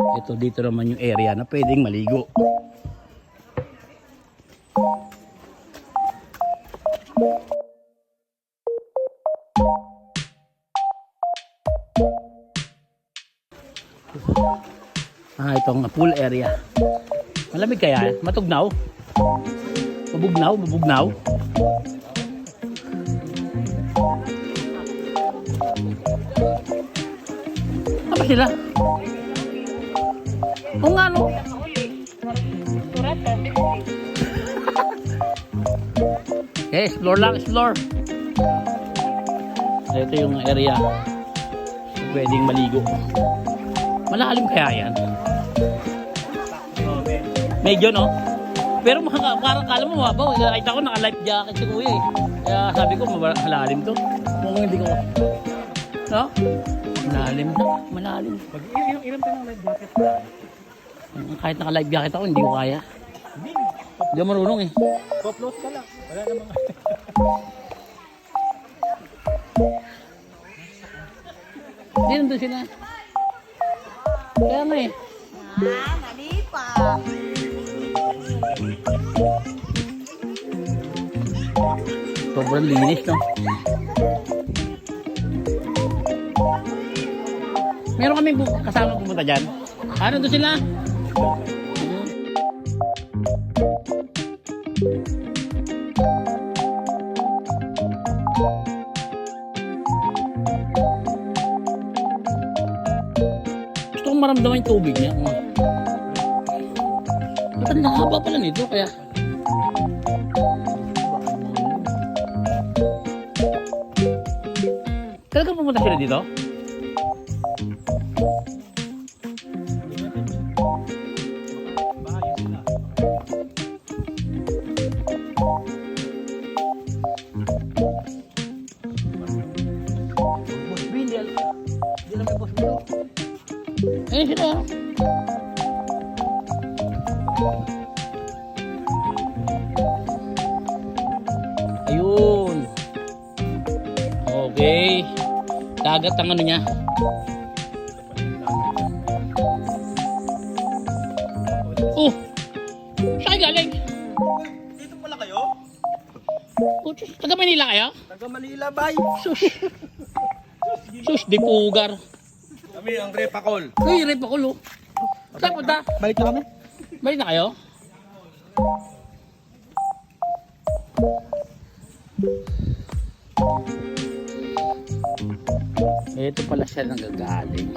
Ito dito naman yung area na pwedeng maligo. Ah, itong pool area. Malamig kaya? Matugnaw? Mabugnaw? Mabugnaw? Apa sila? O nga no? Eh, explore lang, explore. Ito yung area. Pwedeng maligo. Malalim kaya yan? Medyo no? Pero mga, parang kala mo mababaw. Nakita ko naka-life jacket si kuya eh. Kaya sabi ko malalim to. Mukhang hindi ko. No? Malalim to. Malalim. Pag ilang ilang tayo ng life jacket. Kahit naka-life jacket ako, hindi ko kaya. Hindi. Ako marunong eh. Top-load ka lang. Wala namang... Hindi nandun sila. Kaya nga eh. Ah, nalipa. Sobrang linis, no? Meron kami bu- kasama pumunta dyan. Ano doon sila? Gusto kong maramdaman yung tubig niya. Ba't ang haba pala nito? Kaya Talagang pumunta sila dito? Ayun sila. Ayun. Okay. Dagat ang ano niya. Oh! Saan galing? Dito pala kayo? Oh, taga Manila kayo? Taga Manila, bay. Sus! Sus, di pugar. Kami ang Repacol. Uy, rep ako lo. Saan punta? Balik na kami? Balik na kayo? Ito pala siya nang gagaling.